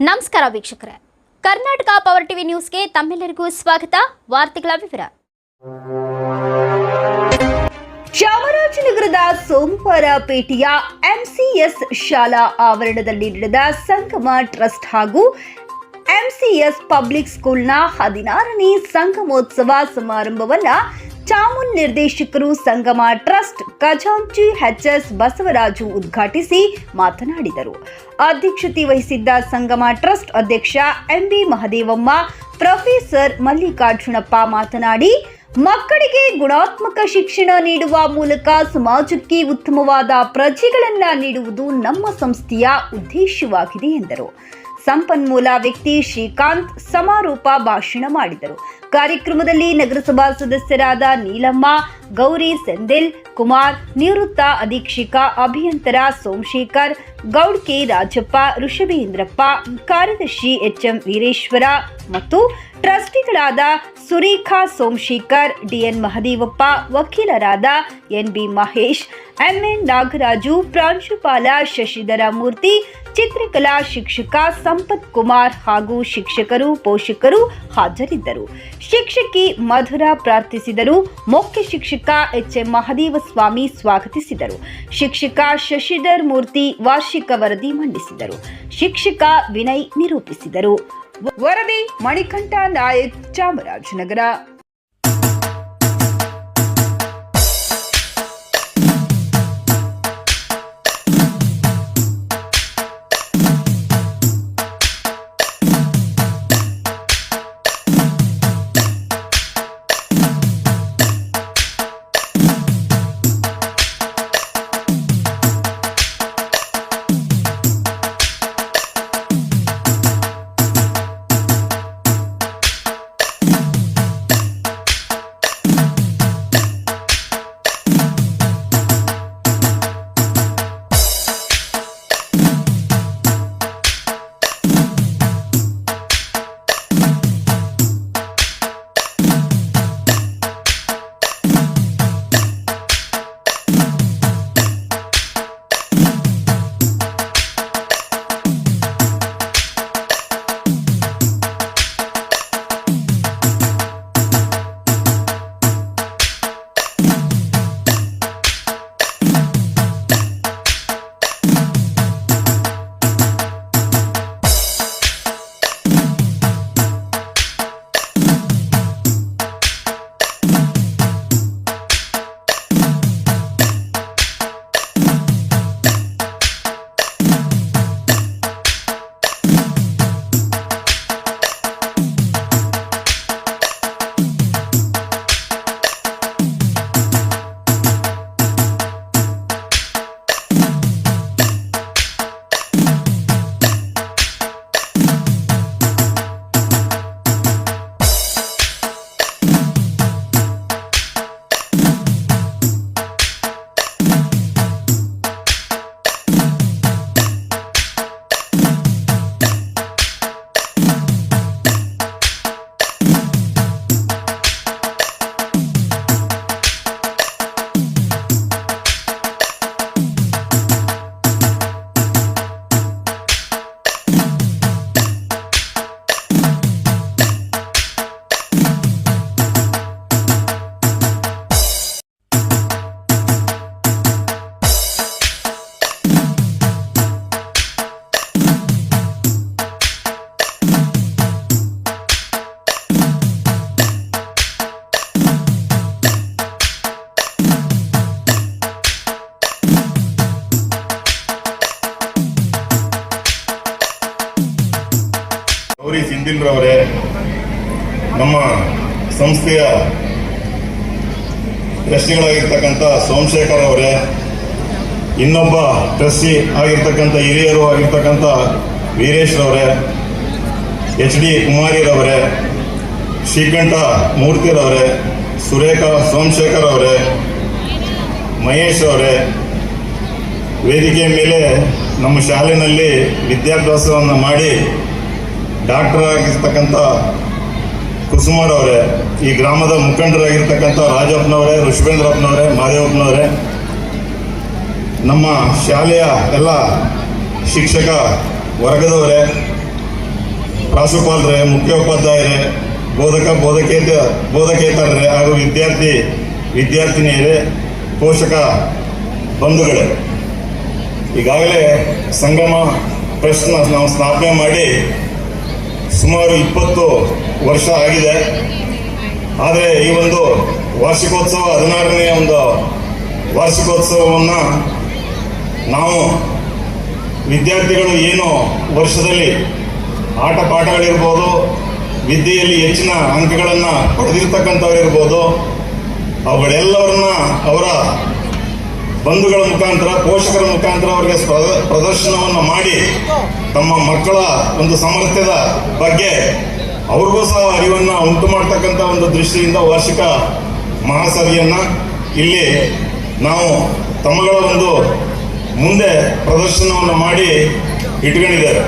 ನಮಸ್ಕಾರ ವೀಕ್ಷಕರೇ. Karnataka power TV ನ್ಯೂಸ್ಗೆ ತಮ್ಮೆಲ್ಲರಿಗೂ ಸ್ವಾಗತ. ವಾರ್ತೆಗಳ ವಿವರ. ಚಾಮರಾಜನಗರದ ಸೋಮವಾರ ಪೇಟೆಯ ಎಂಸಿಎಸ್ ಶಾಲಾ ಆವರಣದಲ್ಲಿ ನಡೆದ ಸಂಗಮ ಟ್ರಸ್ಟ್ ಹಾಗೂ ಎಂಸಿಎಸ್ ಪಬ್ಲಿಕ್ ಸ್ಕೂಲ್ನ ಹದಿನಾರನೇ ಸಂಗಮೋತ್ಸವ ಸಮಾರಂಭವನ್ನ ಚಾಮುಲ್ ನಿರ್ದೇಶಕರು ಸಂಗಮ ಟ್ರಸ್ಟ್ ಖಜಾಂಚಿ ಎಚ್ಎಸ್ ಬಸವರಾಜು ಉದ್ಘಾಟಿಸಿ ಮಾತನಾಡಿದರು. ಅಧ್ಯಕ್ಷತೆ ವಹಿಸಿದ್ದ ಸಂಗಮ ಟ್ರಸ್ಟ್ ಅಧ್ಯಕ್ಷ M B Mahadevamma, professor Mallikarjunappa ಮಾತನಾಡಿ, ಮಕ್ಕಳಿಗೆ ಗುಣಾತ್ಮಕ ಶಿಕ್ಷಣ ನೀಡುವ ಮೂಲಕ ಸಮಾಜಕ್ಕೆ ಉತ್ತಮವಾದ ಪ್ರಜೆಗಳನ್ನ ನೀಡುವುದು ನಮ್ಮ ಸಂಸ್ಥೆಯ ಉದ್ದೇಶವಾಗಿದೆ ಎಂದರು. ಸಂಪನ್ಮೂಲ ವ್ಯಕ್ತಿ ಶ್ರೀಕಾಂತ್ ಸಮಾರೋಪ ಭಾಷಣ ಮಾಡಿದರು. ಕಾರ್ಯಕ್ರಮದಲ್ಲಿ ನಗರಸಭಾ ಸದಸ್ಯರಾದ ನೀಲಮ್ಮ, ಗೌರಿ, ಸೆಂದಿಲ್, ಕುಮಾರ್, ನಿವೃತ್ತ ಅಧೀಕ್ಷಕ, ಅಭಿಯಂತರ ಸೋಮಶೇಖರ್ ಗೌಡ್ ಕೆ ರಾಜಪ್ಪ, ಋಷಭೇಂದ್ರಪ್ಪ, ಕಾರ್ಯದರ್ಶಿ ಎಚ್ಎಂ ವೀರೇಶ್ವರ ಮತ್ತು ಟ್ರಸ್ಟಿಗಳಾದ ಸುರೇಖಾ ಸೋಮಶೇಖರ್, ಡಿಎನ್ ಮಹದೇವಪ್ಪ, ವಕೀಲರಾದ N B Mahesh, M N Nagaraju, ಪ್ರಾಂಶುಪಾಲ ಶಶಿಧರ ಮೂರ್ತಿ, ಚಿತ್ರಕಲಾ ಶಿಕ್ಷಕ ಸಂಪತ್ ಕುಮಾರ್ ಹಾಗೂ ಶಿಕ್ಷಕರು, ಪೋಷಕರು ಹಾಜರಿದ್ದರು. ಶಿಕ್ಷಕಿ ಮಧುರ ಪ್ರಾರ್ಥಿಸಿದರು. ಮುಖ್ಯ ಶಿಕ್ಷಕ ಎಚ್ ಎಚ್ಎಂ ಮಹದೇವಸ್ವಾಮಿ ಸ್ವಾಗತಿಸಿದರು. ಶಿಕ್ಷಕ ಶಶಿಧರ್ ಮೂರ್ತಿ, ವಾರ್ಷಿಕ ವರದಿ ಮಂಡಿಸಿದರು. ಶಿಕ್ಷಕ ವಿನಯ್ ನಿರೂಪಿಸಿದರು. ವರದಿ ಮಣಿಕಂಠ ನಾಯಕ್ ಚಾಮರಾಜನಗರ. ಸಿಂಧಿಲ್ರವರೇ ನಮ್ಮ ಸಂಸ್ಥೆಯ ಟ್ರಸ್ಟಿಗಳಾಗಿರ್ತಕ್ಕಂಥ ಸೋಮಶೇಖರ್ ಅವರೇ, ಇನ್ನೊಬ್ಬ ಟ್ರಸ್ಟಿ ಆಗಿರ್ತಕ್ಕಂಥ ಹಿರಿಯರು ಆಗಿರ್ತಕ್ಕಂಥ ವೀರೇಶ್ರವರೇ ಎಚ್ ಡಿ ಕುಮಾರಿರವರೇ ಶ್ರೀಕಂಠ ಮೂರ್ತಿರವರೇ ಸುರೇಖಾ ಸೋಮಶೇಖರ್ ಅವರೇ, ಮಹೇಶ್ ಅವರೇ ವೇದಿಕೆ ಮೇಲೆ ನಮ್ಮ ಶಾಲೆಯಲ್ಲಿ ವಿದ್ಯಾಭ್ಯಾಸವನ್ನು ಮಾಡಿ ಡಾಕ್ಟರ್ ಆಗಿರ್ತಕ್ಕಂಥ ಕುಸುಮಾರವರೇ ಈ ಗ್ರಾಮದ ಮುಖಂಡರಾಗಿರ್ತಕ್ಕಂಥ ರಾಜಪ್ಪನವರೇ ಋಷಭೇಂದ್ರಪ್ಪನವರೇ ಮಾದೇವಪ್ಪನವರೇ, ನಮ್ಮ ಶಾಲೆಯ ಎಲ್ಲ ಶಿಕ್ಷಕ ವರ್ಗದವರೇ, ಪ್ರಾಂಶುಪಾಲರೇ, ಮುಖ್ಯೋಪಾಧ್ಯಾಯರೇ, ಬೋಧಕ, ಬೋಧಕೇತ, ಬೋಧಕೇತರರೇ ಹಾಗೂ ವಿದ್ಯಾರ್ಥಿ, ವಿದ್ಯಾರ್ಥಿನಿಯರೇ, ಪೋಷಕ ಬಂಧುಗಳೇ. ಈಗಾಗಲೇ ಸಂಗಮ ಟ್ರಸ್ಟ್ನ ನಾವು ಸ್ಥಾಪನೆ ಮಾಡಿ ಸುಮಾರು ಇಪ್ಪತ್ತು ವರ್ಷ ಆಗಿದೆ. ಆದರೆ ಈ ಒಂದು ವಾರ್ಷಿಕೋತ್ಸವ ಹದಿನಾರನೇ ಒಂದು ವಾರ್ಷಿಕೋತ್ಸವವನ್ನು ನಾವು ವಿದ್ಯಾರ್ಥಿಗಳು ಏನು ವರ್ಷದಲ್ಲಿ ಆಟ ಪಾಠಗಳಿರ್ಬೋದು, ವಿದ್ಯೆಯಲ್ಲಿ ಹೆಚ್ಚಿನ ಅಂಕಗಳನ್ನು ಪಡೆದಿರ್ತಕ್ಕಂಥವ್ರು ಇರ್ಬೋದು ಅವುಗಳೆಲ್ಲವರನ್ನ ಅವರ ಬಂಧುಗಳ ಮುಖಾಂತರ, ಪೋಷಕರ ಮುಖಾಂತರ ಅವರಿಗೆ ಪ್ರದರ್ಶನವನ್ನು ಮಾಡಿ ತಮ್ಮ ಮಕ್ಕಳ ಒಂದು ಸಾಮರ್ಥ್ಯದ ಬಗ್ಗೆ ಅವ್ರಿಗೂ ಸಹ ಅರಿವನ್ನು ಉಂಟು ಮಾಡ್ತಕ್ಕಂಥ ಒಂದು ದೃಷ್ಟಿಯಿಂದ ವಾರ್ಷಿಕ ಮಹಾಸಭೆಯನ್ನ ಇಲ್ಲಿ ನಾವು ತಮ್ಮಗಳ ಒಂದು ಮುಂದೆ ಪ್ರದರ್ಶನವನ್ನು ಮಾಡಿ ಇಟ್ಕೊಂಡಿದ್ದಾರೆ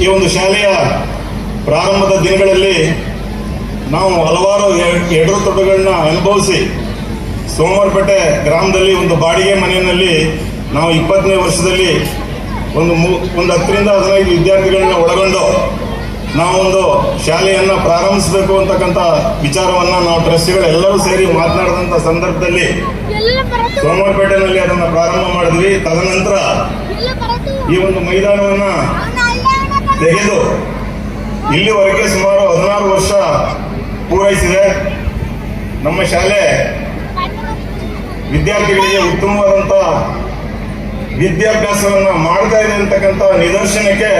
ಈ ಒಂದು ಶಾಲೆಯ ಪ್ರಾರಂಭದ ದಿನಗಳಲ್ಲಿ ನಾವು ಹಲವಾರು ಎಡರು ತೊಡಗಳನ್ನ ಅನುಭವಿಸಿ ಸೋಮವಾರಪೇಟೆ ಗ್ರಾಮದಲ್ಲಿ ಒಂದು ಬಾಡಿಗೆ ಮನೆಯಲ್ಲಿ ನಾವು ಇಪ್ಪತ್ತನೇ ವರ್ಷದಲ್ಲಿ ಒಂದು ಮೂ ಒಂದು ಹತ್ತರಿಂದ ಹದಿನೈದು ವಿದ್ಯಾರ್ಥಿಗಳನ್ನ ಒಳಗೊಂಡು ನಾವೊಂದು ಶಾಲೆಯನ್ನು ಪ್ರಾರಂಭಿಸಬೇಕು ಅಂತಕ್ಕಂಥ ವಿಚಾರವನ್ನು ನಾವು ಟ್ರಸ್ಟಿಗಳು ಎಲ್ಲರೂ ಸೇರಿ ಮಾತನಾಡಿದಂಥ ಸಂದರ್ಭದಲ್ಲಿ ಸೋಮವಾರಪೇಟೆನಲ್ಲಿ ಅದನ್ನು ಪ್ರಾರಂಭ ಮಾಡಿದ್ವಿ. ತದನಂತರ ಈ ಒಂದು ಮೈದಾನವನ್ನು ತೆಗೆದು ಇಲ್ಲಿವರೆಗೆ ಸುಮಾರು ಹದಿನಾರು ವರ್ಷ ಪೂರೈಸಿದೆ. ನಮ್ಮ ಶಾಲೆ ವಿದ್ಯಾರ್ಥಿಗಳಿಗೆ ಉತ್ತಮವಾದಂಥ ವಿದ್ಯಾಭ್ಯಾಸವನ್ನ ಮಾಡ್ತಾ ಇದೆ ಅಂತಕ್ಕಂಥ ನಿದರ್ಶನಕ್ಕೆ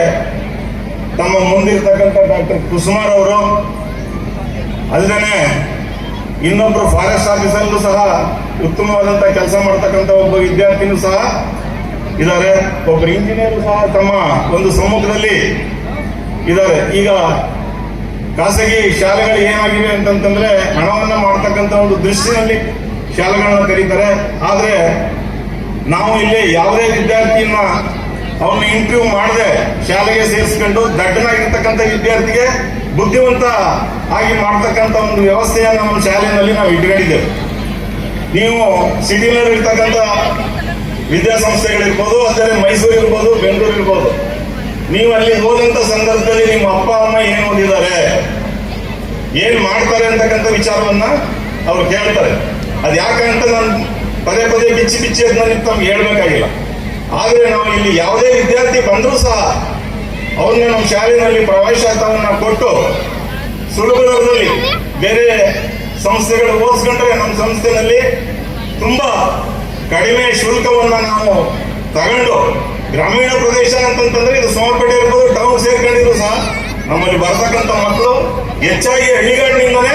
ತಮ್ಮ ಮುಂದಿರ್ತಕ್ಕಂಥ ಡಾಕ್ಟರ್ ಕುಸುಮಾರ್ ಅವರು. ಅಲ್ಲದೆ ಇನ್ನೊಬ್ರು ಫಾರೆಸ್ಟ್ ಆಫೀಸಲ್ಲೂ ಸಹ ಉತ್ತಮವಾದಂಥ ಕೆಲಸ ಮಾಡ್ತಕ್ಕಂಥ ಒಬ್ಬ ವಿದ್ಯಾರ್ಥಿನೂ ಸಹ ಇದ್ದಾರೆ. ಒಬ್ಬರು ಇಂಜಿನಿಯರ್ ಸಹ ತಮ್ಮ ಒಂದು ಸಮ್ಮುಖದಲ್ಲಿ ಇದ್ದಾರೆ. ಈಗ ಖಾಸಗಿ ಶಾಲೆಗಳು ಏನಾಗಿವೆ ಅಂತಂತಂದ್ರೆ ಹಣವನ್ನ ಮಾಡ್ತಕ್ಕಂಥ ಒಂದು ದೃಷ್ಟಿನಲ್ಲಿ ಶಾಲೆಗಳನ್ನ ಕರೀತಾರೆ ಆದ್ರೆ ನಾವು ಇಲ್ಲಿ ಯಾವುದೇ ವಿದ್ಯಾರ್ಥಿಯನ್ನ ಅವನ್ನ ಇಂಟರ್ವ್ಯೂ ಮಾಡದೆ ಶಾಲೆಗೆ ಸೇರಿಸ್ಕೊಂಡು ದಡ್ಡನಾಗಿರ್ತಕ್ಕಂಥ ವಿದ್ಯಾರ್ಥಿಗೆ ಬುದ್ಧಿವಂತ ಆಗಿ ಮಾಡ್ತಕ್ಕಂಥ ಒಂದು ವ್ಯವಸ್ಥೆಯನ್ನ ನಮ್ಮ ಶಾಲೆಯಲ್ಲಿ ನಾವು ಇಟ್ಕೊಂಡಿದ್ದೇವೆ. ನೀವು ಸಿಟಿನಲ್ಲಿ ಇರ್ತಕ್ಕಂಥ ವಿದ್ಯಾಸಂಸ್ಥೆಗಳಿರ್ಬೋದು ಅಂದರೆ ಮೈಸೂರು ಇರ್ಬೋದು, ಬೆಂಗಳೂರು ಇರ್ಬೋದು. ನೀವು ಅಲ್ಲಿ ಹೋದಂತ ಸಂದರ್ಭದಲ್ಲಿ ನಿಮ್ಮ ಅಪ್ಪ, ಅಮ್ಮ ಏನು ಓದಿದ್ದಾರೆ, ಏನ್ ಮಾಡ್ತಾರೆ ಅಂತಕ್ಕಂಥ ವಿಚಾರವನ್ನ ಅವ್ರು ಕೇಳ್ತಾರೆ. ಅದ್ ಯಾಕಂತ ನಾನು ಪದೇ ಪದೇ ಬಿಚ್ಚಿ ಬಿಚ್ಚಿ ಅದನ್ನ ತಮ್ಗೆ ಹೇಳ್ಬೇಕಾಗಿಲ್ಲ. ಆದರೆ ನಾವು ಇಲ್ಲಿ ಯಾವುದೇ ವಿದ್ಯಾರ್ಥಿ ಬಂದರೂ ಸಹ ಅವ್ರನ್ನ ನಮ್ಮ ಶಾಲೆಯಲ್ಲಿ ಪ್ರವೇಶಾತವನ್ನ ಕೊಟ್ಟು ಸುಲಭದಲ್ಲಿ ಬೇರೆ ಸಂಸ್ಥೆಗಳು ಹೋಲಿಸ್ಕೊಂಡ್ರೆ ನಮ್ಮ ಸಂಸ್ಥೆನಲ್ಲಿ ತುಂಬಾ ಕಡಿಮೆ ಶುಲ್ಕವನ್ನ ನಾವು ತಗೊಂಡು ಗ್ರಾಮೀಣ ಪ್ರದೇಶ ಅಂತಂತಂದ್ರೆ ಇದು ಸೋಮಪೇಟೆ ಇರ್ಬೋದು ಟೌನ್ ಸೇರ್ಕೊಂಡಿದ್ರು ಸಹ ನಮ್ಮಲ್ಲಿ ಬರ್ತಕ್ಕಂಥ ಮಕ್ಕಳು ಹೆಚ್ಚಾಗಿ ಹಳ್ಳಿಗಾಡಿನಿಂದಲೇ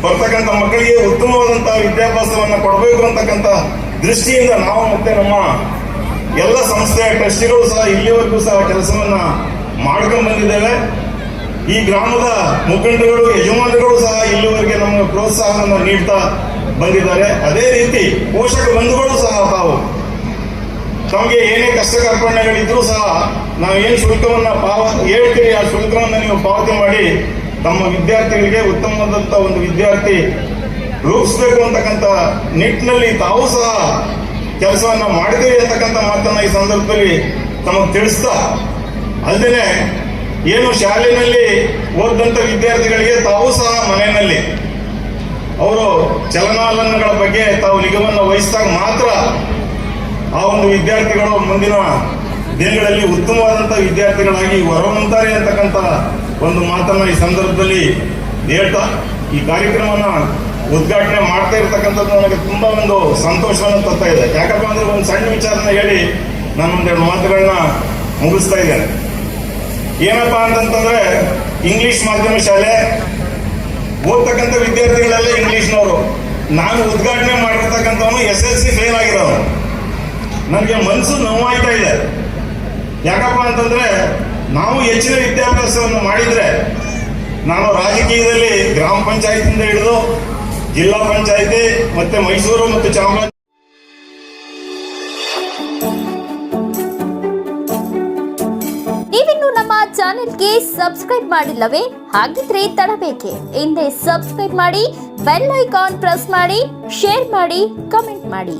ಬರ್ತಕ್ಕಂಥ ಮಕ್ಕಳಿಗೆ ಉತ್ತಮವಾದಂತಹ ವಿದ್ಯಾಭ್ಯಾಸವನ್ನ ಕೊಡಬೇಕು ಅಂತಕ್ಕಂಥ ದೃಷ್ಟಿಯಿಂದ ನಾವು ಮತ್ತೆ ನಮ್ಮ ಎಲ್ಲ ಸಂಸ್ಥೆಯ ಟ್ರಸ್ಟಿಗಳು ಸಹ ಇಲ್ಲಿವರೆಗೂ ಸಹ ಕೆಲಸವನ್ನ ಮಾಡ್ಕೊಂಡು ಬಂದಿದ್ದೇವೆ. ಈ ಗ್ರಾಮದ ಮುಖಂಡರುಗಳು, ಯಜಮಾನರುಗಳು ಸಹ ಇಲ್ಲಿವರೆಗೆ ನಮಗೆ ಪ್ರೋತ್ಸಾಹವನ್ನು ನೀಡ್ತಾ ಬಂದಿದ್ದಾರೆ. ಅದೇ ರೀತಿ ಪೋಷಕ ಬಂಧುಗಳು ಸಹ ತಾವು. ತಮಗೆ ಏನೇ ಕಷ್ಟ ಕಾರ್ಪಣ್ಯಗಳಿದ್ರೂ ಸಹ ನಾವು ಏನು ಶುಲ್ಕವನ್ನು ಪಾವ ಹೇಳ್ತೀವಿ ಆ ಶುಲ್ಕವನ್ನು ನೀವು ಪಾವತಿ ಮಾಡಿ ತಮ್ಮ ವಿದ್ಯಾರ್ಥಿಗಳಿಗೆ ಉತ್ತಮವಾದಂಥ ಒಂದು ವಿದ್ಯಾರ್ಥಿ ರೂಪಿಸಬೇಕು ಅಂತಕ್ಕಂಥ ನಿಟ್ಟಿನಲ್ಲಿ ತಾವು ಸಹ ಕೆಲಸವನ್ನ ಮಾಡಿದ್ದೀವಿ ಅಂತಕ್ಕಂಥ ಮಾತನ್ನ ಈ ಸಂದರ್ಭದಲ್ಲಿ ತಮಗೆ ತಿಳಿಸ್ತಾ ಅಲ್ಲದೆ ಏನು ಶಾಲೆಯಲ್ಲಿ ಓದಂತ ವಿದ್ಯಾರ್ಥಿಗಳಿಗೆ ತಾವು ಸಹ ಮನೆಯಲ್ಲಿ ಅವರು ಚಲನವಲನಗಳ ಬಗ್ಗೆ ತಾವು ನಿಗಮವನ್ನು ವಹಿಸಿದಾಗ ಮಾತ್ರ ಆ ಒಂದು ವಿದ್ಯಾರ್ಥಿಗಳು ಮುಂದಿನ ದಿನಗಳಲ್ಲಿ ಉತ್ತಮವಾದಂಥ ವಿದ್ಯಾರ್ಥಿಗಳಾಗಿ ಹೊರಹೊಮ್ಮುತ್ತಾರೆ ಅಂತಕ್ಕಂಥ ಒಂದು ಮಾತನ್ನ ಈ ಸಂದರ್ಭದಲ್ಲಿ ಹೇಳ್ತಾ, ಈ ಕಾರ್ಯಕ್ರಮನ ಉದ್ಘಾಟನೆ ಮಾಡ್ತಾ ಇರ್ತಕ್ಕಂಥದ್ದು ನನಗೆ ತುಂಬಾ ಒಂದು ಸಂತೋಷವನ್ನು ತರ್ತಾ ಇದೆ. ಯಾಕಪ್ಪ ಅಂದ್ರೆ ಒಂದು ಸಣ್ಣ ವಿಚಾರನ ಹೇಳಿ ನಾನು ಒಂದೆರಡು ಮಾತುಗಳನ್ನ ಮುಗಿಸ್ತಾ ಇದ್ದೇನೆ. ಏನಪ್ಪ ಅಂತಂತಂದ್ರೆ ಇಂಗ್ಲಿಷ್ ಮಾಧ್ಯಮ ಶಾಲೆ ಓದ್ತಕ್ಕಂಥ ವಿದ್ಯಾರ್ಥಿಗಳೆಲ್ಲ ಇಂಗ್ಲಿಷ್ನವರು. ನಾನು ಉದ್ಘಾಟನೆ ಮಾಡಿರ್ತಕ್ಕಂಥವನು ಎಸ್ ಎಲ್ ಸಿ ಫೇಲ್ ಆಗಿರೋನು. ನನಗೆ ಮನಸ್ಸು ನೋವಾಯ್ತಾ ಇದೆ. ಯಾಕಪ್ಪ ಅಂತಂದ್ರೆ ನಾವು ಹೆಚ್ಚಿನ ವಿದ್ಯಾಭ್ಯಾಸವನ್ನು ಮಾಡಿದ್ರೆ ನಾನು ರಾಜಕೀಯದಲ್ಲಿ ಗ್ರಾಮ ಪಂಚಾಯತಿಂದ ಹಿಡಿದು ಜಿಲ್ಲಾ ಪಂಚಾಯಿತಿ, ಮತ್ತೆ ಮೈಸೂರು ಮತ್ತು ಚಾಮರಾಜ ನೀವಿನ್ನು ನಮ್ಮ ಚಾನೆಲ್ಗೆ ಸಬ್ಸ್ಕ್ರೈಬ್ ಮಾಡಿಲ್ಲವೇ? ಹಾಗಿದ್ರೆ ತಡಬೇಕೆ. ಹಿಂದೆ ಸಬ್ಸ್ಕ್ರೈಬ್ ಮಾಡಿ, ಬೆಲ್ ಐಕಾನ್ ಪ್ರೆಸ್ ಮಾಡಿ, ಶೇರ್ ಮಾಡಿ, ಕಮೆಂಟ್ ಮಾಡಿ.